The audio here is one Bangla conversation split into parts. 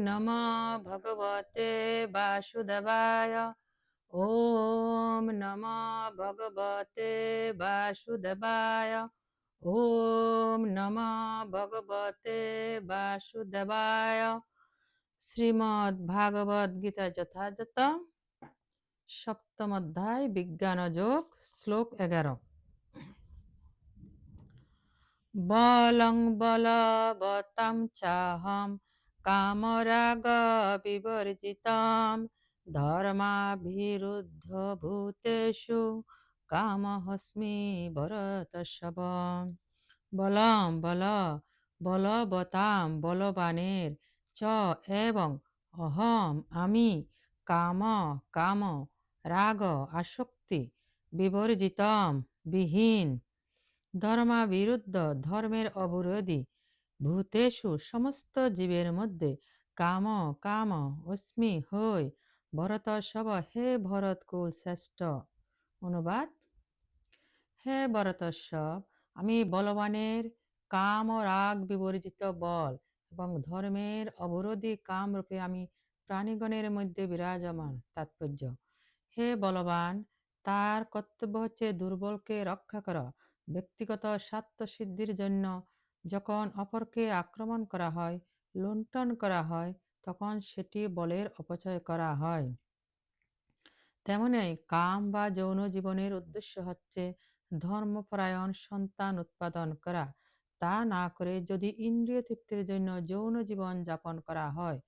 নমো ভগবতে বাসুদেবায় ওম নমো ভগবতে বাসুদেবায় ওম নমো ভগবতে বাসুদেবায় শ্রীমদ্ ভাগবত গীতা যথাযথ সপ্তম অধ্যায় বিজ্ঞান যোগ শ্লোক এগারো বলং বলবতাম চাহম কামরাগ ধর্মাভিরুদ্ধ ভূতেষু কামহস্মি ভরতসব বলম বল বলবতাম বলবানের চ এবং অহম আমি কাম কাম রাগ আসক্তি বিবর্জিতম বিহীন ধর্মাবিরুদ্ধ ধর্মের অবরোধী ভূতেষু সমস্ত জীবের মধ্যে কাম কাম, অস্মি হই ভরত সব, হে ভরত কুল শ্রেষ্ঠ। অনুবাদ, হে ভরতস্বব আমি বলবানের কাম রাগ বিবর্জিত বল এবং ধর্মের অবরোধী কাম রূপে আমি প্রাণীগণের মধ্যে বিরাজমান, তাৎপর্য। হে বলবান, তার কর্তব্য হচ্ছে দুর্বলকে রক্ষা করা, ব্যক্তিগত স্বার্থ সিদ্ধির জন্য যখন অপরকে আক্রমণ করা হয়, লুণ্ঠন করা হয়, তখন সেটি বলের অপচয় করা হয়। তেমনই কাম বা যৌন জীবনের উদ্দেশ্য হচ্ছে ধর্মপরায়ণ সন্তান উৎপাদন করা। তা না করে যদি ইন্দ্রিয় তৃপ্তির জন্য যৌন জীবন যাপন করা হয়,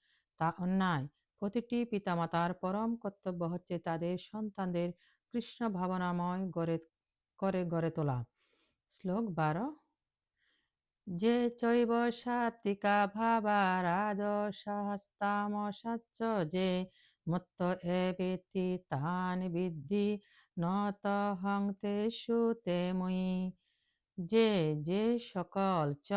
তা অন্যায়। প্রতিটি পিতামাতার পরম কর্তব্য হচ্ছে তাদের সন্তানদের কৃষ্ণ ভাবনাময় গড়ে, করে গড়ে তোলা। শ্লোক বারো যে চৈব সাত্বিকা ভাবা রাজসাহস্তামসাচ্চ যে মত্ত এ এবেতি তান বিদ্ধি নতহং তেষু তে মই। যে যে সকল চ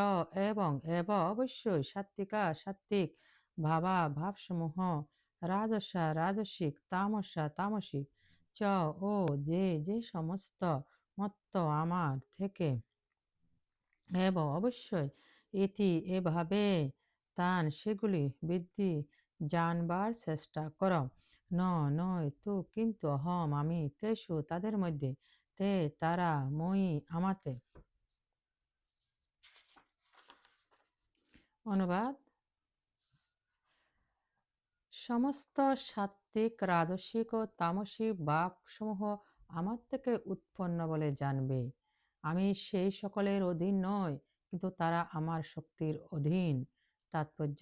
এবং এব অবশ্যই সাত্বিকা সাত্বিক ভাবা ভাবসমূহ, রাজসা রাজসিক, তামসা তামসিক, চ ও যে যে সমস্ত মত্ত আমার থেকে এব অবশ্যই এটি এভাবে তান সেগুলি বৃদ্ধি জানবার চেষ্টা কর। ন, নয়, তো কিন্তু হম আমি তেসু তাদের মধ্যে, তে, তারা, মই, আমাতে। অনুবাদ। সমস্ত সাত্ত্বিক রাজসিক ও তামসিক বাপসমূহ আমার থেকে উৎপন্ন বলে জানবে। আমি সেই সকলের অধীন নয় কিন্তু তারা আমার শক্তির অধীন। তাৎপর্য,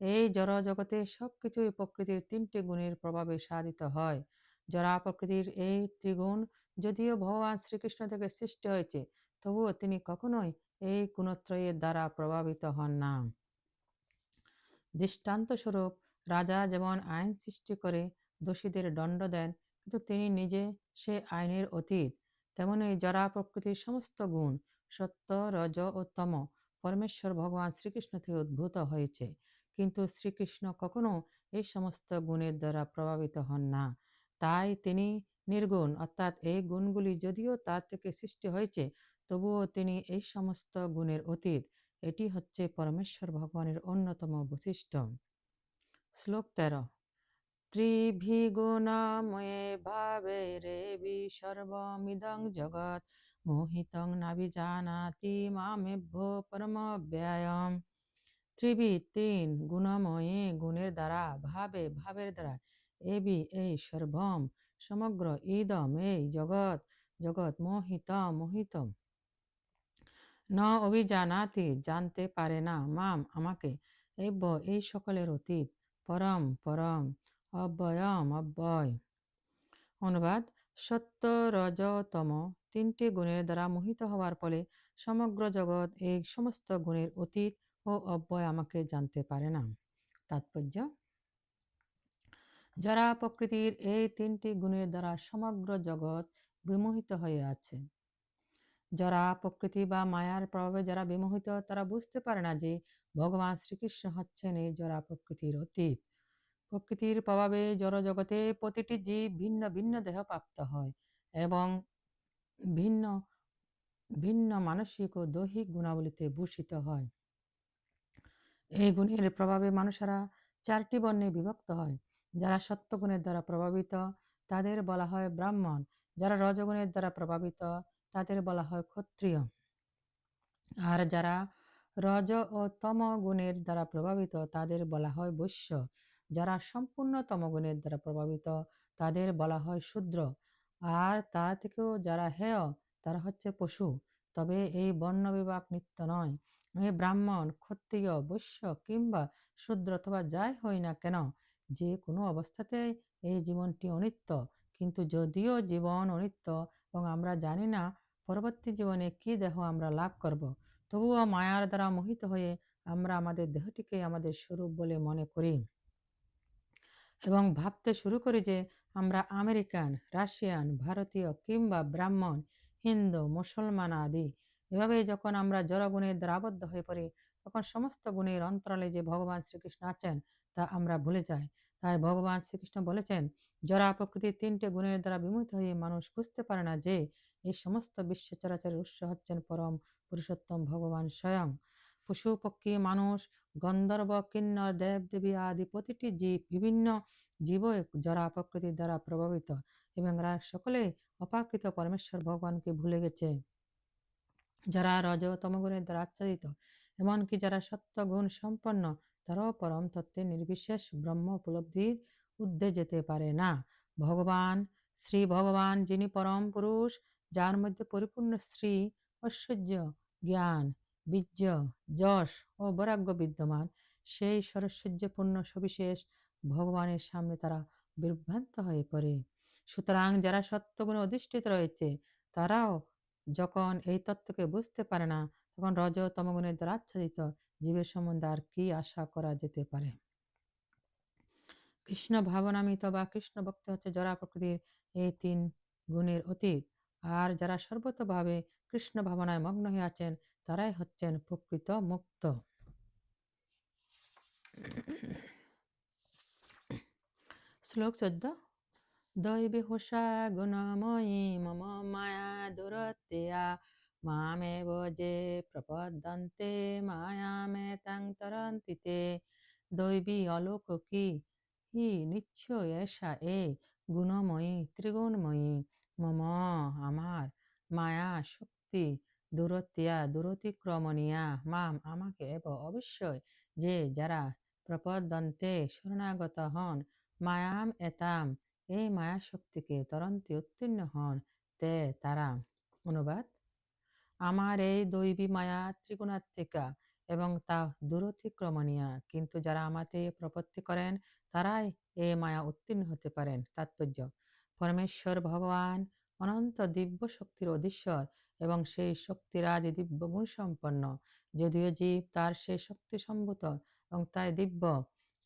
এই জড় জগতে সব কিছুই প্রকৃতির তিনটি গুণের প্রভাবে সাধিত হয়। জরা প্রকৃতির এই ত্রিগুণ, যদিও ভগবান শ্রীকৃষ্ণ থেকে সৃষ্টি হয়েছে, তবুও তিনি কখনোই এই গুণত্রয়ের দ্বারা প্রভাবিত হন না। দৃষ্টান্তস্বরূপ, রাজা যেমন আইন সৃষ্টি করে দোষীদের দণ্ড দেন, কিন্তু তিনি নিজে সে আইনের অতীত। তেমনি জরা প্রকৃতির সমস্ত গুণ, সত্য, রজ ও তম পরমেশ্বর ভগবান শ্রীকৃষ্ণ থেকে উদ্ভূত হয়েছে। কিন্তু শ্রীকৃষ্ণ কখনো এই সমস্ত গুণের দ্বারা প্রভাবিত হন না। তাই তিনি নির্গুণ, অর্থাৎ এই গুণগুলি যদিও তার থেকে সৃষ্টি হয়েছে, তবুও তিনি এই সমস্ত গুণের অতীত। এটি হচ্ছে পরমেশ্বর ভগবানের অন্যতম বৈশিষ্ট্য। শ্লোক তেরো। ত্রিভিগুণময়ে ভাবে রে রেবি সর্বমিদং জগৎ মোহিতং নাভিজানাতি মামেভ্য পরমব্যয়ম ত্রিবি তিন গুণময়ে গুণের দ্বারা ভাবে ভাবের দ্বারা এবি এই সর্বম সমগ্র ইদম এই জগৎ জগৎ মোহিত মোহিত ন অভিজানাতি জানতে পারে না মাম আমাকে এব এই সকলের অতীত পরম পরম অব্যয়ম অব্যয় অনুবাদ সত্য রজতম তিনটি গুণের দ্বারা মোহিত হওয়ার ফলে সমগ্র জগৎ এই সমস্ত গুণের অতীত ও অব্যয় আমাকে জানতে পারে না। তাৎপর্য, যারা প্রকৃতির এই তিনটি গুণের দ্বারা সমগ্র জগৎ বিমোহিত হয়ে আছে, যারা প্রকৃতি বা মায়ার প্রভাবে যারা বিমোহিত, তারা বুঝতে পারে না যে ভগবান শ্রীকৃষ্ণ হচ্ছেন এই জরা প্রকৃতির অতীত। প্রকৃতির প্রভাবে জড়জগতে প্রতিটি জীব ভিন্ন ভিন্ন দেহ প্রাপ্ত হয় এবং ভিন্ন ভিন্ন মানসিক ও দৈহিক গুণাবলীতে ভূষিত হয়। এই গুণের প্রভাবে মানুষেরা চারটি বর্ণে বিভক্ত হয়। যারা সত্যগুণের দ্বারা প্রভাবিত, তাদের বলা হয় ব্রাহ্মণ। যারা রজগুণের দ্বারা প্রভাবিত, তাদের বলা হয় ক্ষত্রিয়। আর যারা রজ ও তম গুণের দ্বারা প্রভাবিত, তাদের বলা হয় বৈশ্য। যারা সম্পূর্ণ তমগুণের দ্বারা প্রভাবিত, তাদের বলা হয় শূদ্র। আর তারা থেকেও যারা হেয়, তারা হচ্ছে পশু। তবে এই বর্ণ বিভাগ নিত্য নয়। এই ব্রাহ্মণ, ক্ষত্রিয়, বৈশ্য কিংবা শূদ্র অথবা যাই হই না কেন যে কোনো অবস্থাতেই এই জীবনটি অনিত্য। কিন্তু যদিও জীবন অনিত্য এবং আমরা জানি না পরবর্তী জীবনে কি দেহ আমরা লাভ করব, তবুও মায়ার দ্বারা মোহিত হয়ে আমরা আমাদের দেহটিকে আমাদের স্বরূপ বলে মনে করি। এবং ভাবতে শুরু করি যে আমরা আমেরিকান, রাশিয়ান, ভারতীয় কিংবা ব্রাহ্মণ, হিন্দু, মুসলমান আদি এভাবে যখন আমরা জড়গুণের দ্বারা আবদ্ধ হয়ে পড়ি, তখন সমস্ত গুণের অন্তরালে যে ভগবান শ্রীকৃষ্ণ আছেন তা আমরা ভুলে যাই। তাই ভগবান শ্রীকৃষ্ণ বলেছেন জরা প্রকৃতির তিনটে গুণের দ্বারা বিমুখ হয়ে মানুষ বুঝতে পারে না যে এই সমস্ত বিশ্ব চরাচরের উৎস হচ্ছেন পরম পুরুষোত্তম ভগবান স্বয়ং। পশু পক্ষী মানুষ, গন্ধর্ব, কিন্নর দেব দেবী আদি প্রতিটি জীব বিভিন্ন জীব জরা প্রকৃতির দ্বারা প্রভাবিত এবং সকলে অপাকৃত পরমেশ্বর ভগবানকে ভুলে গেছে। যারা রজ তমগুণের দ্বারা আচ্ছাদিত, এমনকি যারা সত্য গুণ সম্পন্ন, তারাও পরম তত্ত্বে নির্বিশেষ ব্রহ্ম উপলব্ধির উদ্দে যেতে পারে না। ভগবান, শ্রী ভগবান যিনি পরম পুরুষ, যার মধ্যে পরিপূর্ণ শ্রী ঐশ্বর্য, জ্ঞান বীর্য, যশ ও বরাগ্য বিদ্যমান। সেই সরস্বর্যপূর্ণ সবিশেষ ভগবানের সামনে তারা বিভ্রান্ত হয়ে পড়ে। সুতরাং যারা সত্যগুণে অধিষ্ঠিত রয়েছে, তারাও যখন এই তত্ত্বকে বুঝতে পারে না, তখন রজ তমগুণের দ্বারা আচ্ছাদিত জীবের সম্বন্ধে আর কি আশা করা যেতে পারে? কৃষ্ণ ভাবনামিত বা কৃষ্ণ ভক্তি হচ্ছে জরা প্রকৃতির এই তিন গুণের অতীত। আর যারা সর্বতভাবে কৃষ্ণ ভাবনায় মগ্ন হয়ে আছেন তারাই হচ্ছেন প্রকৃত মুক্ত। শ্লোক চোদ্দ। দৈবী হোষা গুণময়ী মম মায়া দুরত্যয়া মামেব যে প্রপদ্যন্তে মায়ামে তাং তরন্তিতে। দৈবী অলৌকি হি নিশ্চয় এসা এ, গুণময়ী, ত্রিগুণময়ী। মম, আমার মায়া শক্তি দূরতিয়া দূরতিক্রমণিয়া, মাম, আমাকে এব অবশ্যই যে যারা প্রপদন্তে শরণাগত হন, মায়াম এতাম, এই মায়া শক্তিকে তরন্তে উত্তীর্ণ হন, তে তারা অনুবাদ। আমার এই দৈবী মায়া ত্রিগুণাত্মিকা এবং তা দূরতিক্রমণীয়া, কিন্তু যারা আমাতে প্রপত্তি করেন, তারাই এ মায়া উত্তীর্ণ হতে পারেন। তাৎপর্য, পরমেশ্বর ভগবান, অনন্ত দিব্য শক্তির অধীশ্বর এবং সেই শক্তিরাজ দিব্য গুণ সম্পন্ন। যদিও জীব তার সেই শক্তি সম্ভূত এবং তাই দিব্য,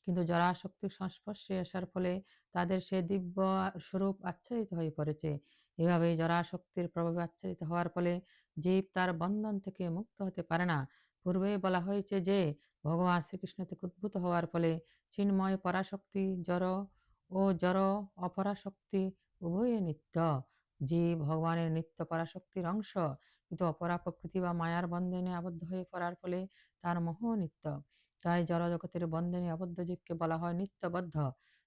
কিন্তু যারা শক্তির সংস্পর্শে আসার ফলে তাদের সে দিব্য স্বরূপ আচ্ছাদিত হয়ে পড়েছে। এভাবে যারা শক্তির প্রভাবে আচ্ছাদিত হওয়ার ফলে জীব তার বন্ধন থেকে মুক্ত হতে পারে না। পূর্বে বলা হয়েছে যে, ভগবান শ্রীকৃষ্ণ থেকে উদ্ভূত হওয়ার ফলে চিন্ময় পরাশক্তি জড় ও জড় অপরাশক্তি উভয়ে নিত্য। জীব ভগবানের নিত্য পরাশক্তির অংশ, কিন্তু অপরা প্রকৃতি বা মায়ার বন্ধনে আবদ্ধ হয়ে পড়ার ফলে তার মোহ নিত্য। তাই জড়জগতের বন্ধনে আবদ্ধ জীবকে বলা হয় নিত্যবদ্ধ।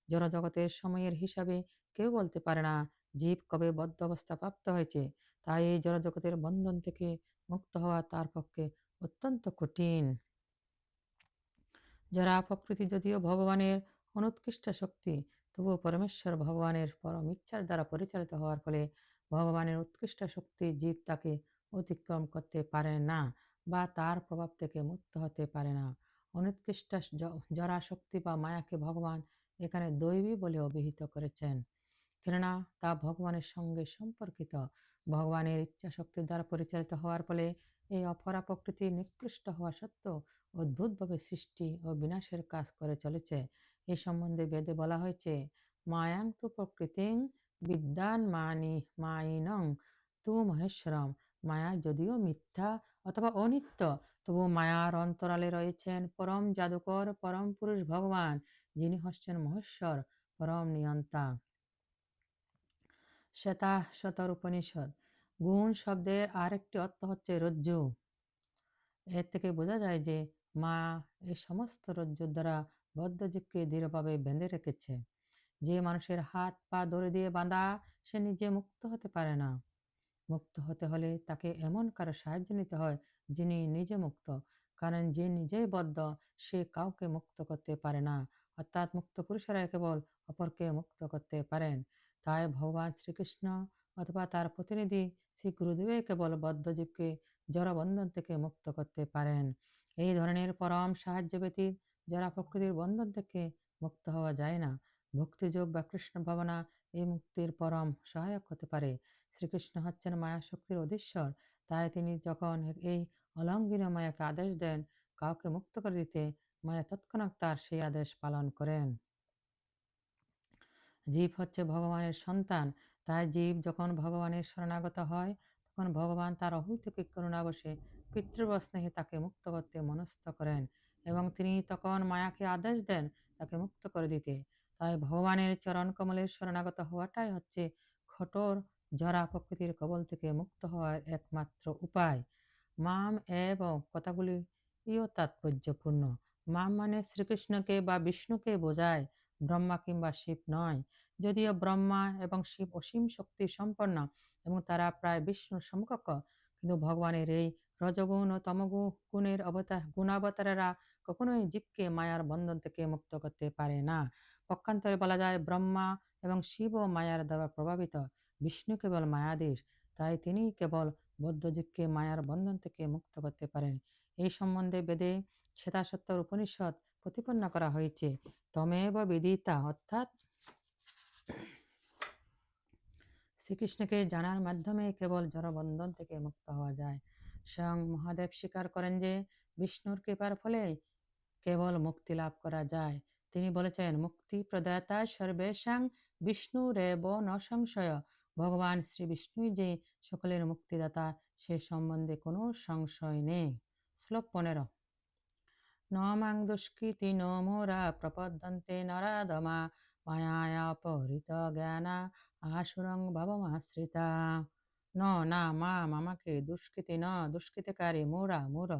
জড়জগতের সময়ের হিসাবে কেউ বলতে পারে না, জীব কবে বদ্ধ অবস্থা প্রাপ্ত হয়েছে। তাই এই জড়জগতের বন্ধন থেকে মুক্ত হওয়া তার পক্ষে অত্যন্ত কঠিন। যারা প্রকৃতি যদিও ভগবানের অনুৎকৃষ্ট শক্তি তবুও পরমেশ্বর ভগবানের পরম ইচ্ছার দ্বারা পরিচালিত হওয়ার ফলে ভগবানের উৎকৃষ্ট শক্তি জীব তাকে অতিক্রম করতে পারে না বা তার প্রভাব থেকে মুক্ত হতে পারে না। অনুৎকৃষ্ট জরা শক্তি বা মায়াকে ভগবান এখানে দৈবী বলে অভিহিত করেছেন। কেননা তা ভগবানের সঙ্গে সম্পর্কিত। ভগবানের ইচ্ছা শক্তির দ্বারা পরিচালিত হওয়ার ফলে এই অপরা প্রকৃতি নিকৃষ্ট হওয়া সত্ত্বেও অদ্ভুতভাবে সৃষ্টি ও বিনাশের কাজ করে চলেছে। এই সম্বন্ধে বেদে বলা হয়েছে মায়াং তু প্রকৃতিং বিদ্যান মানি মাইনং তু মহেশ্বরম। মায়া যদিও মিথ্যা অথবা অনিত্য, তবু মায়ার অন্তরালে রয়েছেন পরম জাদুকর, পরম পুরুষ ভগবান, যিনি হচ্ছেন মহেশ্বর, পরম নিয়ন্তা। শ্বেতা শতর উপনিষদ গুণ শব্দের আরেকটি অর্থ হচ্ছে রজ্জু। এর থেকে বোঝা যায় যে মা এই সমস্ত রজ্জুর দ্বারা বদ্ধজীবকে দৃঢ়ভাবে বেঁধে রেখেছে। যে মানুষের হাত পা দড়ি দিয়ে বাঁধা, সে নিজে মুক্ত হতে পারে না। মুক্ত হতে হলে তাকে এমন কারও সাহায্য নিতে হয়, যিনি নিজে মুক্ত। কারণ যে নিজেই বদ্ধ, সে কাউকে মুক্ত করতে পারে না। অর্থাৎ মুক্ত পুরুষেরা কেবল অপরকে মুক্ত করতে পারেন। তাই ভগবান শ্রীকৃষ্ণ অথবা তার প্রতিনিধি শ্রী গুরুদেবে কেবল বদ্ধজীবকে জড়বন্ধন থেকে মুক্ত করতে পারেন। এই ধরনের পরম সাহায্য ব্যতীত যারা প্রকৃতির বন্ধন থেকে মুক্ত হওয়া যায় না। ভক্তিযোগ বা কৃষ্ণ ভাবনা এই মুক্তির পরম সহায়ক হতে পারে। শ্রীকৃষ্ণ হচ্ছেন মায়া শক্তির অধীশ্বর। তাই তিনি যখন এই অলঙ্ঘনীয় মায়াকে আদেশ দেন, কাউকে মুক্ত করে দিতে মায়া তৎক্ষণাৎ তার সেই আদেশ পালন করেন। জীব হচ্ছে ভগবানের সন্তান। তাই জীব যখন ভগবানের শরণাগত হয়, তখন ভগবান তার অহৈতুকিক করুণাবশে পিতৃব স্নেহে তাকে মুক্ত করতে মনস্থ করেন। এবং তিনি তখন মায়াকে আদেশ দেন তাকে মুক্ত করে দিতে। তাই ভগবানের চরণ কমলের শরণাগত হওয়াটাই হচ্ছে খটোর জরা প্রকৃতির কবল থেকে মুক্ত হওয়ার একমাত্র উপায়। মাম এবং কথাগুলি ইও তাৎপর্যপূর্ণ। মাম মানে শ্রীকৃষ্ণকে বা বিষ্ণুকে বোঝায়, ব্রহ্মা কিংবা শিব নয়। যদিও ব্রহ্মা এবং শিব অসীম শক্তি সম্পন্ন এবং তারা প্রায় বিষ্ণুর সমকক্ষ, কিন্তু ভগবানের এই রজগুণ ও তমগুণের অবতার গুণাবতারেরা কখনোই জীবকে মায়ার বন্ধন থেকে মুক্ত করতে পারে না পক্ষান্তরে বলা যায় ব্রহ্মা এবং শিব মায়ার দ্বারা প্রভাবিত বিষ্ণু কেবল মায়াদেশ তাই তিনি কেবল বদ্ধজীবকে মায়ার বন্ধন থেকে মুক্ত করতে পারেন এই সম্বন্ধে বেদে শ্বেতাসত্তর উপনিষদ প্রতিপন্ন করা হয়েছে তমেব বিদিতা অর্থাৎ শ্রীকৃষ্ণকে জানার মাধ্যমে কেবল জড়বন্ধন থেকে মুক্ত হওয়া যায় স্বয়ং মহাদেব স্বীকার করেন যে, বিষ্ণুর কৃপার ফলে কেবল মুক্তি লাভ করা যায়। তিনি বলেছেন, মুক্তি প্রদাতা সর্বেশাং বিষ্ণু রেব ন সংশয়। ভগবান শ্রী বিষ্ণুই যে সকলের মুক্তিদাতা, সে সম্বন্ধে কোনো সংশয় নেই। শ্লোক পনেরো। ন মাং দুষ্কৃতি ন মোরা প্রপদ্যন্তে নরাদমা মায়া পরিত জ্ঞানা আসুরং ভবমাশ্রিতা। ন না মা মামাকে দুষ্কৃতি ন দুষ্কৃতিকারী মোরা মোর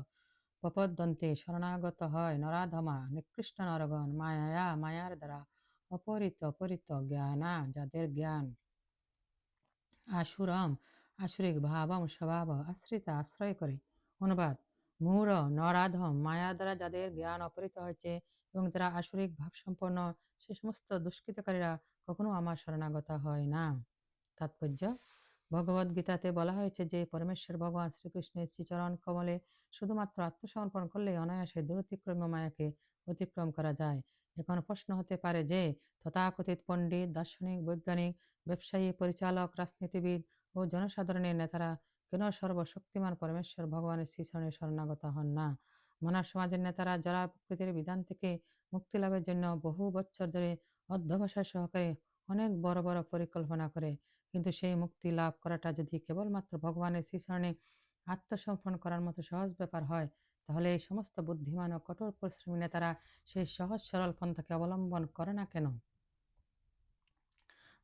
প্রপদ্যন্তে শরণাগত হয় নরাধমা নিকৃষ্ট নরগণ মায়া মায়ার দ্বারা অপরিত অপরিত জ্ঞানা যাদের জ্ঞান আসুরম আসুরিক ভাবম স্বভাব আশ্রিতা আশ্রয় করে অনুবাদ মূর নরাধম মায়া দ্বারা যাদের জ্ঞান অপরিত হয়েছে এবং যারা আসরিক ভাবসম্পন্ন সে সমস্ত দুষ্কৃতকারীরা কখনো আমার শরণাগত হয় না তাৎপর্য ভগবদ গীতাতে বলা হয়েছে যে, পরমেশ্বর ভগবান শ্রীকৃষ্ণের শ্রীচরণ কমলে শুধুমাত্র আত্মসমর্পণ করলে অনায়াসে দূরতিক্রম মায়াকে অতিক্রম করা যায়। এখন প্রশ্ন হতে পারে যে, তথাকথিত পণ্ডিত, দার্শনিক, বৈজ্ঞানিক, ব্যবসায়ী, পরিচালক, রাজনীতিবিদ ও জনসাধারণের নেতারা কেন সর্বশক্তিমান পরমেশ্বর ভগবানের শ্রীচরণে শরণাগত হন না? মানব সমাজের নেতারা যারা প্রকৃতির বিধান থেকে মুক্তি লাভের জন্য বহু বছর ধরে অধ্যবসায় সহকারে অনেক বড় বড় পরিকল্পনা করে কিন্তু সেই মুক্তি লাভ করাটা যদি কেবলমাত্র ভগবানের শ্রীচরণে আত্মসমর্পণ করার মতো সহজ ব্যাপার হয়, তাহলে এই সমস্ত বুদ্ধিমান ও কঠোর পরিশ্রমী নেতারা সেই সহজ সরল পন্থাকে অবলম্বন করে না কেন?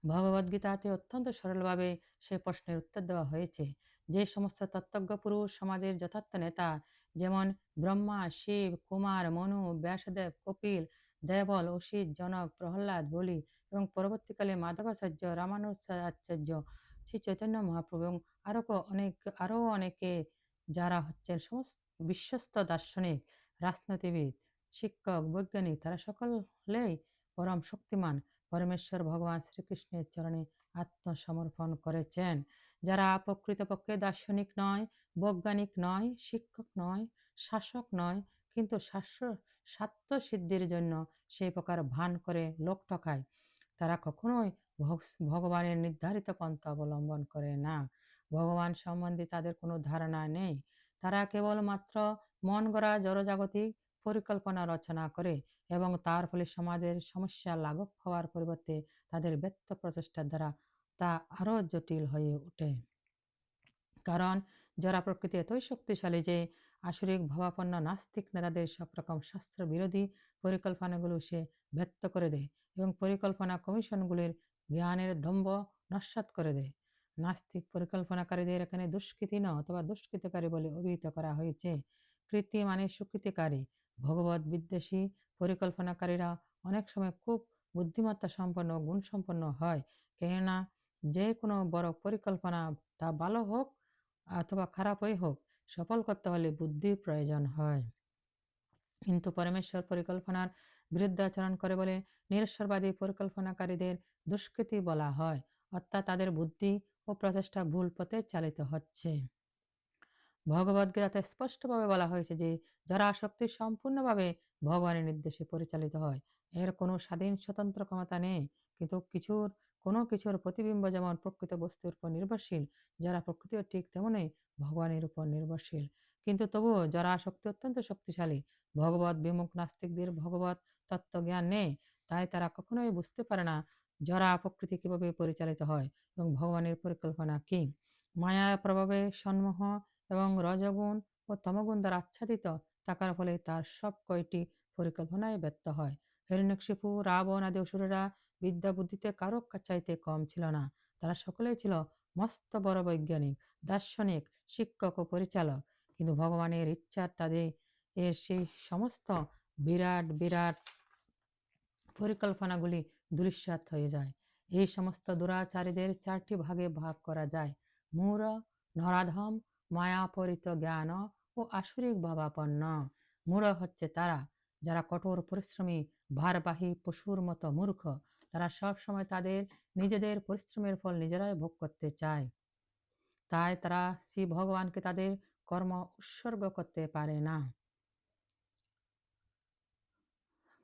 ভগবদ্গীতাতে অত্যন্ত সরলভাবে সে প্রশ্নের উত্তর দেওয়া হয়েছে যে, সমস্ত তত্ত্বজ্ঞ পুরুষ সমাজের যথার্থ নেতা যেমন ব্রহ্মা, শিব, কুমার, মনু, ব্যাসদেব, কপিল দেবল, অসিত, জনক, প্রহ্লাদ, বলি এবং পরবর্তীকালে মাধবাচার্য, রামানুজাচার্য, শ্রী চৈতন্য মহাপ্রভু এবং আরও অনেক আরও অনেকে যারা হচ্ছেন সমস্ত বিশ্বস্ত দার্শনিক, রাজনীতিবিদ, শিক্ষক, বৈজ্ঞানিক, তারা সকলেই পরম শক্তিমান। পরমেশ্বর ভগবান শ্রীকৃষ্ণের চরণে আত্মসমর্পণ করেছেন। যারা প্রকৃতপক্ষে দার্শনিক নয়, বৈজ্ঞানিক নয়, শিক্ষক নয়, শাসক নয় কিন্তু স্বার্থ সিদ্ধির জন্য সেই প্রকার ভান করে লোক ঠকায়। তারা কখনোই ভগবানের নির্ধারিত পন্থা অবলম্বন করে না। ভগবান সম্বন্ধে তাদের কোনো ধারণা নেই। তারা কেবলমাত্র মন গড়া জড়জাগতিক পরিকল্পনা রচনা করে এবং তার ফলে সমাজের সমস্যা লাঘব হওয়ার পরিবর্তে তাদের ব্যক্ত প্রচেষ্টার দ্বারা তা আরও জটিল হয়ে ওঠে। কারণ যারা প্রকৃতি এতই শক্তিশালী যে আসরিক ভাবাপন্ন নাস্তিক নেতাদের সব রকম শাস্ত্র বিরোধী পরিকল্পনাগুলো সে ব্যক্ত করে দেয় এবং পরিকল্পনা কমিশনগুলির জ্ঞানের দম্ভ নস্বাত করে দেয়। নাস্তিক পরিকল্পনাকারীদের এখানে দুষ্কৃতি ন অথবা দুষ্কৃতকারী বলে অভিহিত করা হয়েছে। কৃতি মানে সুকৃতিকারী। ভগবত বিদ্বেষী পরিকল্পনাকারীরা অনেক সময় খুব বুদ্ধিমত্তা সম্পন্ন ও গুণসম্পন্ন হয়। কেননা, যে কোনো বড় পরিকল্পনা তা ভালো হোক অথবা খারাপই হোক সফল করতে হলে বুদ্ধির প্রয়োজন হয়। কিন্তু পরমেশ্বর পরিকল্পনার বিরুদ্ধে আচরণ করে বলে নিরস্বরবাদী পরিকল্পনাকারীদের দুষ্কৃতি বলা হয়, অর্থাৎ তাদের বুদ্ধি ও প্রচেষ্টা ভুল পথে চালিত হচ্ছে। ভগবদ্গীতাতে স্পষ্টভাবে বলা হয়েছে যে, যারা আসক্তি সম্পূর্ণভাবে ভগবানের নির্দেশে পরিচালিত হয়, এর কোনো স্বাধীন স্বতন্ত্র ক্ষমতা নেই, কিন্তু কিছুর কোনো কিছুর প্রতিবিম্ব যেমন প্রকৃত বস্তুর উপর নির্ভরশীল, যারা প্রকৃতিও ঠিক তেমনই ভগবানের উপর নির্ভরশীল। কিন্তু তবুও যারা আসক্তি অত্যন্ত শক্তিশালী, ভগবত বিমুখ নাস্তিকদের ভগবত তত্ত্বজ্ঞান নেই, তাই তারা কখনোই বুঝতে পারে না যারা প্রকৃতি কীভাবে পরিচালিত হয় এবং ভগবানের পরিকল্পনা কি। মায়া প্রভাবে সন্মোহ এবং রজগুণ ও তমগুণ দ্বারা আচ্ছাদিত থাকার ফলে তার সব কয়টি পরিকল্পনায় ব্যর্থ হয়। হিরণ্যকশিপু, রাবণ আদি অসুরেরা বিদ্যা বুদ্ধিতে কারও চাইতে কম ছিল না। তারা সকলেই ছিল মস্ত বড় বৈজ্ঞানিক, দার্শনিক, শিক্ষক ও পরিচালক। কিন্তু ভগবানের ইচ্ছা তাদের এর সেই সমস্ত বিরাট বিরাট পরিকল্পনাগুলি দৃশ্যাত হয়ে যায়। এই সমস্ত দুরাচারীদের চারটি ভাগে ভাগ করা যায়। মূর, নরাধম, মায়াপরিত জ্ঞান ও আসরিক ভাবাপন্ন। মূঢ় হচ্ছে তারা, যারা কঠোর পরিশ্রমী, ভারবাহী পশুর মতো মূর্খ। তারা সব সময় তাদের নিজেদের পরিশ্রমের ফল নিজেরাই ভোগ করতে চায়। তাই তারা শ্রী ভগবানকে তাদের কর্ম উৎসর্গ করতে পারে না।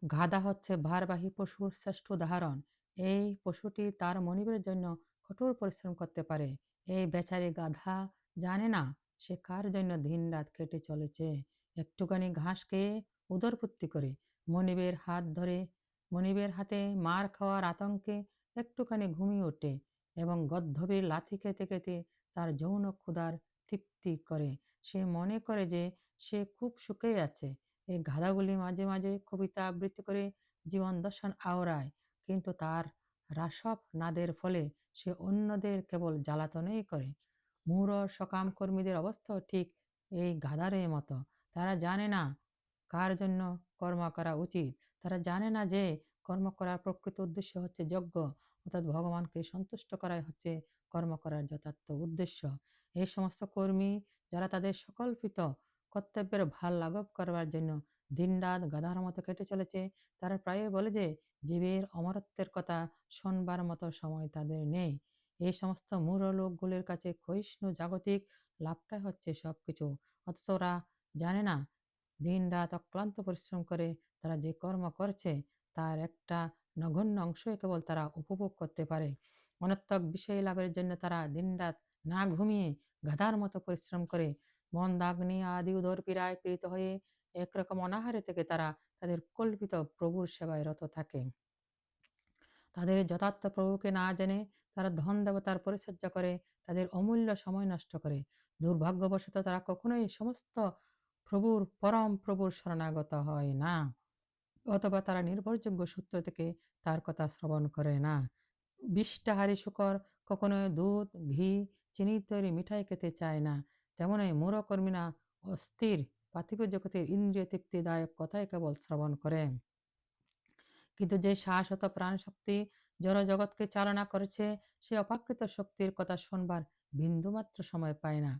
গাধা হচ্ছে ভারবাহী পশুর শ্রেষ্ঠ উদাহরণ। এই পশুটি তার মনিবের জন্য কঠোর পরিশ্রম করতে পারে। এই বেচারি গাধা জানে না সে কার জন্য দিন রাত কেটে চলেছে। একটুখানি ঘাস খেয়ে উদরপুত্তি করে মনিবের হাত ধরে মনিবের হাতে মার খাওয়ার আতঙ্কে একটুখানি ঘুমিয়ে ওঠে এবং গদ্ধবীর লাথি খেতে খেতে তার যৌন ক্ষুধার তৃপ্তি করে। সে মনে করে যে সে খুব সুখে আছে। এই গাধাগুলি মাঝে মাঝে কবিতা আবৃত্তি করে জীবন দর্শন আওড়ায়, কিন্তু তার রাসব নাদের ফলে সে অন্যদের কেবল জ্বালাতনই করে। মূঢ় সকাম কর্মীদের অবস্থাও ঠিক এই গাধারের মতো। তারা জানে না কার জন্য কর্ম করা উচিত। তারা জানে না যে কর্ম করার প্রকৃত উদ্দেশ্য হচ্ছে যজ্ঞ, অর্থাৎ ভগবানকে সন্তুষ্ট করাই হচ্ছে কর্ম করার যথার্থ উদ্দেশ্য। এই সমস্ত কর্মী যারা তাদের সকল্পিত কর্তব্যের ভালো লাঘব করবার জন্য দিনরাত গাধার মতো কেটে চলেছে, তারা প্রায় বলে যে জীবের অমরত্বের কথা শোনবার মতো সময় তাদের নেই। এই সমস্ত মূঢ় লোকগুলির কাছে ক্ষয়িষ্ণু জাগতিক লাভটাই হচ্ছে সব কিছু অথচ ওরা জানে না দিন রাত অক্লান্ত পরিশ্রম করে তারা যে কর্ম করছে, তার একটা নগণ্য অংশই কেবল তারা উপভোগ করতে পারে। অনর্থক বিষয় লাভের জন্য তারা দিনরাত না ঘুমিয়ে গাধার মতো পরিশ্রম করে মন্দাগ্নি আদি উদর পীড়ায় পীড়িত হয়ে একরকম অনাহারে থেকে তারা তাদের কল্পিত প্রভুর সেবায় রত থাকে। তাদের যথার্থ প্রভুকে না জেনে তারা ধন দেবতার পরিচর্যা করে, তাদের অমূল্য সময় নষ্ট করে। দুর্ভাগ্যবশত তারা কখনোই সমস্ত প্রভুর পরম প্রভুর শরণাগত হয় না। অথবা তারা নির্ভরযোগ্য সূত্র থেকে তার কথা শ্রবণ করে না। বিষ্টাহারি শুকর কখনো দুধ, ঘি, চিনি তৈরি মিঠাই খেতে চায় না। তেমনই মূরকর্মীরা অস্থির, পার্থিব জগতের ইন্দ্রিয় তৃপ্তিদায়ক কথাই কেবল শ্রবণ করে। কিন্তু যে শাশ্বত প্রাণশক্তি জড় জগৎকে চালনা করেছে, সে অপাকৃত শক্তির কথা শুনবার বিন্দুমাত্র সময় পায় না।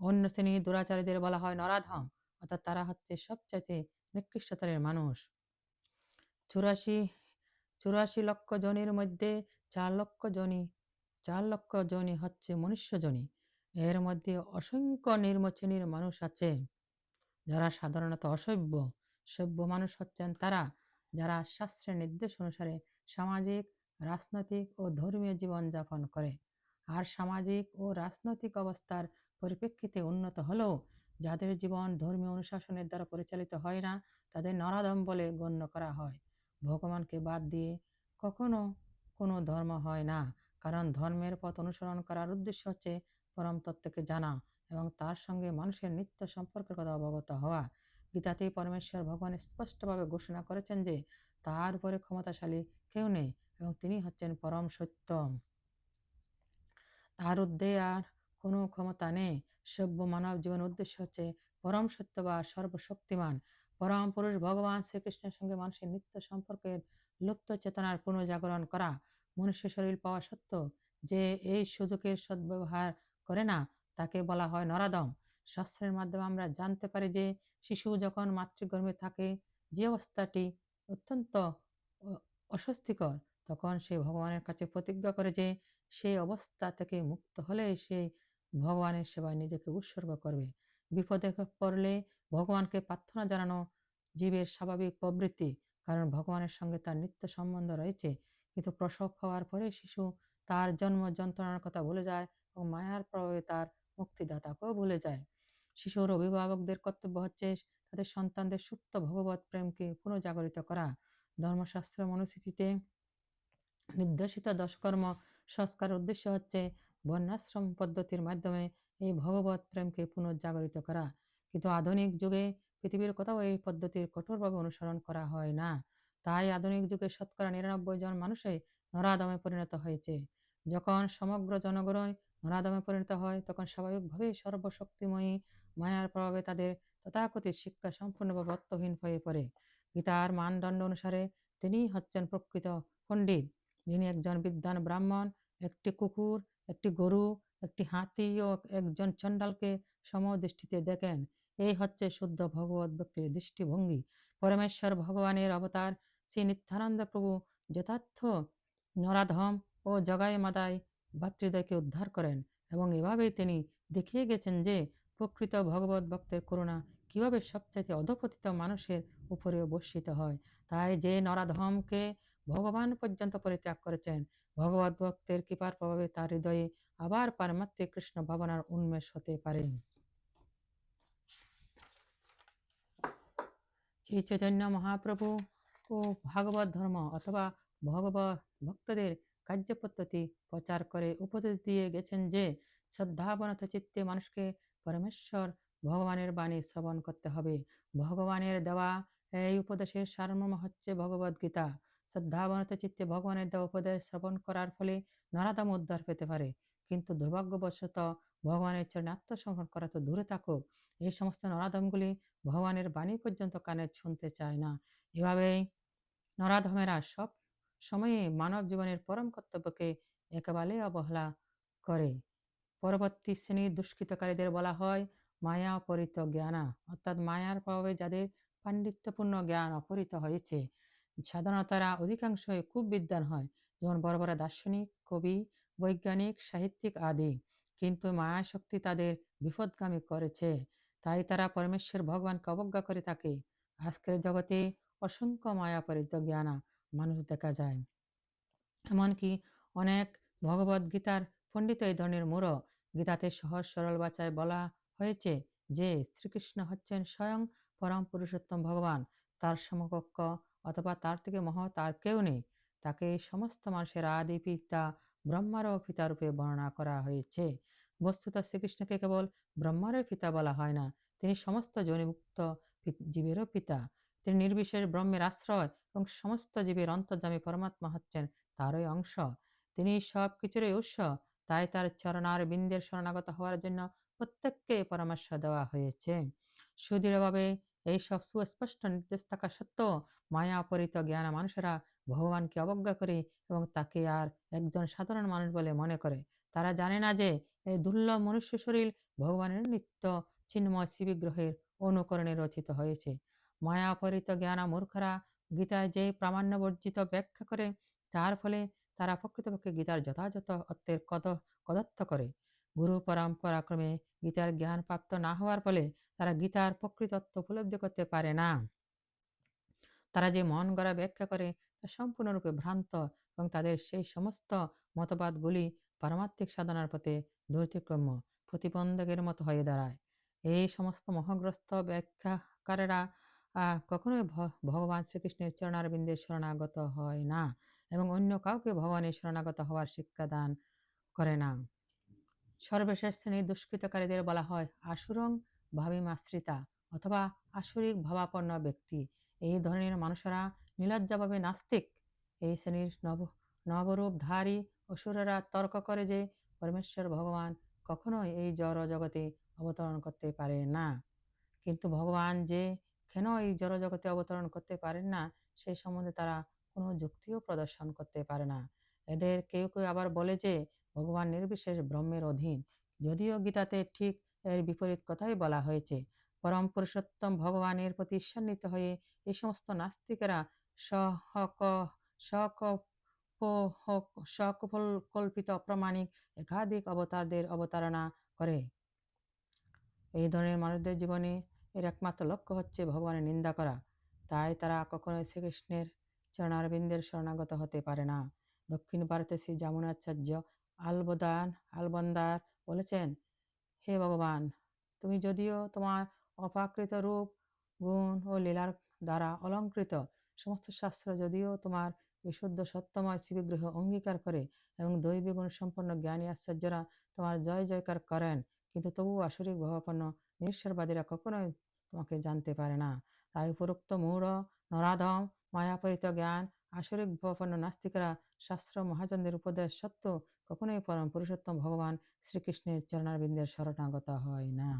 অন্য শ্রেণি দুরাচারীদের বলা হয় নরাধম, অর্থাৎ তারা হচ্ছে সবচাইতে নিকৃষ্টতরের মানুষ। চুরাশি চুরাশি লক্ষ জনির মধ্যে চার লক্ষ জনি চার লক্ষ জনি হচ্ছে মনুষ্য জনি এর মধ্যে অসংখ্য নির্ম শ্রেণির মানুষ আছে, যারা সাধারণত অসভ্য, সভ্য মানুষ হচ্ছেন তারা, যারা শাস্ত্রের নির্দেশ অনুসারে সামাজিক, রাজনৈতিক ও ধর্মীয় জীবন যাপন করে। আর সামাজিক ও রাজনৈতিক অবস্থার পরিপ্রেক্ষিতে উন্নত হলেও যাদের জীবন ধর্মীয় অনুশাসনের দ্বারা পরিচালিত হয় না, তাদের নরাদম বলে গণ্য করা হয়। ভগবানকে বাদ দিয়ে কখনো কোনো ধর্ম হয় না। কারণ ধর্মের পথ অনুসরণ করার উদ্দেশ্য হচ্ছে পরম তত্ত্বকে জানা এবং তার সঙ্গে মানুষের নিত্য সম্পর্কের কথা অবগত হওয়া। গীতাতেই পরমেশ্বর ভগবান স্পষ্টভাবে ঘোষণা করেছেন যে, তার উপরে ক্ষমতাশালী কেউ নেই এবং তিনি হচ্ছেন পরম সত্য তার উদ্দে আর কোনো ক্ষমতা নেই। সভ্য মানব জীবনের উদ্দেশ্য হচ্ছে পরম সত্য বা সর্বশক্তিমান। পরম পুরুষ ভগবান শ্রীকৃষ্ণের সঙ্গে মানুষের নিত্য সম্পর্কের লুপ্ত চেতনার পুনর্জাগরণ করা। মনুষ্য শরীর পাওয়া সত্ত্বেও যে এই সুযোগের সদ্ব্যবহার করে না, তাকে বলা হয় নরাদম। শাস্ত্রের মাধ্যমে আমরা জানতে পারি যে, শিশু যখন মাতৃগর্ভে থাকে, যে অবস্থাটি অত্যন্ত অস্বস্তিকর, তখন সে ভগবানের কাছে প্রতিজ্ঞা করে যে সেই অবস্থা থেকে মুক্ত হলে সে ভগবানের সেবায় নিজেকে উৎসর্গ করবে। বিপদে পড়লে ভগবানকে প্রার্থনা জানানো জীবের স্বাভাবিক প্রবৃত্তি। কারণ ভগবানের সঙ্গে তার নিত্য সম্বন্ধ রয়েছে। কিন্তু প্রসব হওয়ার পরে শিশু তার জন্ম যন্ত্রণার কথা ভুলে যায় এবং মায়ার প্রভাবে তার মুক্তিদাতাকেও ভুলে যায়। শিশুর অভিভাবকদের কর্তব্য হচ্ছে তাদের সন্তানদের সুপ্ত ভগবত প্রেমকে পুনঃজাগরিত করা। ধর্মশাস্ত্রের মনুস্থিতিতে নির্দেশিত দশকর্ম সংস্কারের উদ্দেশ্য হচ্ছে বর্ণাশ্রম পদ্ধতির মাধ্যমে এই ভগবত প্রেমকে পুনর্জাগরিত করা। কিন্তু আধুনিক যুগে পৃথিবীর কোথাও এই পদ্ধতির কঠোরভাবে অনুসরণ করা হয় না। তাই আধুনিক যুগে শতকরা নিরানব্বই জন মানুষই নরাদমে পরিণত হয়েছে। যখন সমগ্র জনগণই নরাদমে পরিণত হয়, তখন স্বাভাবিকভাবেই সর্বশক্তিময়ী মায়ার প্রভাবে তাদের তথাকথিত শিক্ষা সম্পূর্ণভাবে অর্থহীন হয়ে পড়ে। গীতার মানদণ্ড অনুসারে তিনিই হচ্ছেন প্রকৃত পণ্ডিত। যিনি একজন বিদ্যান ব্রাহ্মণ, একটি কুকুর, একটি গরু, একটি হাতি ও একজন চণ্ডালকে সমদৃষ্টিতে দেখেন। এই হচ্ছে শুদ্ধ ভগবত ব্যক্তির দৃষ্টিভঙ্গি। পরমেশ্বর ভগবানের অবতার, শ্রী নিত্যানন্দ প্রভু যথার্থ নরাধম ও জগাই মাদায় ভাতৃদয়কে উদ্ধার করেন এবং এভাবেই তিনি দেখিয়ে গেছেন যে, প্রকৃত ভগবত ভক্তের করুণা কীভাবে সবচাইতে অধপতিত মানুষের উপরেও বর্ষিত হয়। তাই যে নরাধমকে ভগবান পর্যন্ত পরিত্যাগ করেছেন, ভগবত ভক্তের কৃপার প্রভাবে তার হৃদয়ে আবার পারমাত্মিক কৃষ্ণ ভাবনার উন্মেষ হতে পারে। শ্রী চৈতন্য মহাপ্রভু ও ভাগবত ধর্ম অথবা ভগব ভক্তদের কার্যপদ্ধতি প্রচার করে উপদেশ দিয়ে গেছেন যে শ্রদ্ধাবনত চিত্তে মানুষকে পরমেশ্বর ভগবানের বাণী শ্রবণ করতে হবে ভগবানের দেওয়া এই উপদেশের সারমর্ম হচ্ছে ভগবদ গীতা শ্রদ্ধাবনত চিত্তে ভগবানের দেওয়া উপদেশ শ্রবণ করার ফলে নারাদাম উদ্ধার পেতে পারে কিন্তু দুর্ভাগ্যবশত ভগবানের চরণে আত্মসমর্পণ করা তো দূরে থাকুক। এই সমস্ত নরাধমগুলি ভগবানের বাণী পর্যন্ত কানে শুনতে চায় না। এভাবেই নরাধমেরা সব সময়ে মানব জীবনের পরম কর্তব্যকে একেবারে অবহেলা করে। পরবর্তী শ্রেণির দুষ্কৃতকারীদের বলা হয় মায়া অপরিত জ্ঞানা, অর্থাৎ মায়ার প্রভাবে যাদের পাণ্ডিত্যপূর্ণ জ্ঞান অপরিত হয়েছে। সাধারণত তারা অধিকাংশই খুব বিদ্যান হয়, যেমন বড় বড় দার্শনিক, কবি, বৈজ্ঞানিক, সাহিত্যিক আদি। কিন্তু মায়া শক্তি তাদের বিপদগামী করেছে। তাই তারা পরমেশ্বর ভগবানকে অবজ্ঞা করে থাকে। আজকের জগতে অসংখ্য মায়াপরিত জ্ঞানা মানুষ দেখা যায়। এমনকি অনেক ভগবত গীতার পণ্ডিত এই ধরনের মূর গীতাতে সহজ সরল বাচায় বলা হয়েছে যে, শ্রীকৃষ্ণ হচ্ছেন স্বয়ং পরম পুরুষোত্তম ভগবান। তার সমকক্ষ অথবা তার থেকে মহৎ আর কেউ নেই। তাকে সমস্ত মানুষের আদি পিতা ব্রহ্মারও পিতা রূপে বর্ণনা করা হয়েছে। বস্তুত শ্রীকৃষ্ণকে কেবল ব্রহ্মারও পিতা বলা হয় না, তিনি সমস্ত জনিমুক্ত জীবেরও পিতা। তিনি নির্বিশেষ ব্রহ্মের আশ্রয় এবং সমস্ত জীবের অন্তর্জামী পরমাত্মা হচ্ছেন তারই অংশ। তিনি সব কিছুরই উৎস, তাই তার চরণার বিন্দের শরণাগত হওয়ার জন্য প্রত্যেককে পরামর্শ দেওয়া হয়েছে। সুদৃঢ়ভাবে এইসব সুস্পষ্ট নির্দেশ থাকা সত্ত্বেও মায়া অপরিত জ্ঞান মানুষেরা ভগবানকে অবজ্ঞা করে এবং তাকে আর একজন সাধারণ মানুষ বলে মনে করে। তারা জানে না যে এই দুর্লভ মনুষ্য শরীর ভগবানের নিত্য চিন্ময় শিবিগ্রহের অনুকরণে রচিত হয়েছে। মায়া অপরিত জ্ঞানা মূর্খরা গীতায় যে প্রামাণ্য বর্জিত ব্যাখ্যা করে, তার ফলে তারা প্রকৃতপক্ষে গীতার যথাযথ অর্থের কদ কদত্ত করে। গুরু পরম্পরাক্রমে গীতার জ্ঞান প্রাপ্ত না হওয়ার ফলে তারা গীতার প্রকৃতত্ব উপলব্ধি করতে পারে না। তারা যে মন গড়া ব্যাখ্যা করে তা সম্পূর্ণরূপে ভ্রান্ত এবং তাদের সেই সমস্ত মতবাদগুলি পারমাত্মিক সাধনার পথে ধৈর্যক্রম্য প্রতিবন্ধকের মতো হয়ে দাঁড়ায়। এই সমস্ত মহগ্রস্ত ব্যাখ্যাকারেরা কখনোই ভগবান শ্রীকৃষ্ণের চরণারবিন্দের শরণাগত হয় না এবং অন্য কাউকে ভগবানের শরণাগত হওয়ার শিক্ষাদান করে না। সর্বশেষ শ্রেণির দুষ্কৃতকারীদের বলা হয় আশুরং ভাবিমাশ্রিতা অথবা আসরিক ভাবাপন্ন ব্যক্তি। এই ধরনের মানুষেরা নিলজ্জাভাবে নাস্তিক। এই শ্রেণির নব, নবরূপধারী অসুরেরা তর্ক করে যে পরমেশ্বর ভগবান কখনোই এই জড় জগতে অবতরণ করতে পারে না। কিন্তু ভগবান যে কেন এই জড় জগতে অবতরণ করতে পারেন না সেই সম্বন্ধে তারা কোনো যুক্তিও প্রদর্শন করতে পারে না। এদের কেউ কেউ আবার বলে যে ভগবান নির্বিশেষ ব্রহ্মের অধীন। যদিও গীতাতে ঠিক এর বিপরীত কথাই বলা হয়েছে, পরম পুরুষোত্তম ভগবানের প্রতি সন্নিহিত হয়ে এই সমস্ত নাস্তিকেরা সহক সক সকল কল্পিত অপ্রামাণিক একাধিক অবতারদের অবতারণা করে। এই ধরনের মানুষদের জীবনে এর একমাত্র লক্ষ্য হচ্ছে ভগবানের নিন্দা করা। তাই তারা কখনোই শ্রীকৃষ্ণের চরণারবিন্দের শরণাগত হতে পারে না। দক্ষিণ ভারতে শ্রী জামুনাচার্য আলবদান, আলবন্দার বলেছেন, হে ভগবান, তুমি যদিও তোমার অপাকৃত রূপ, গুণ ও লীলার দ্বারা অলঙ্কৃত, সমস্ত শাস্ত্র যদিও তোমার বিশুদ্ধ, সত্যময় শিবিগ্রহ অঙ্গীকার করে এবং দৈবী গুণ সম্পন্ন জ্ঞানী, আশ্চর্যরা তোমার জয়, জয়কার করেন, কিন্তু তবু আসরিক ভাবাপন্ন নিঃস্বরবাদীরা কখনোই তোমাকে জানতে পারে না। তাই উপরোক্ত মূঢ়, নরাধম, মায়াপরিত জ্ঞান, আসরিক ভাবাপন্ন নাস্তিকরা শাস্ত্র, মহাজনদের উপদেশ সত্য কখনোই পরম পুরুষোত্তম ভগবান শ্রীকৃষ্ণের চরণারবিন্দের শরণাগত হয় না।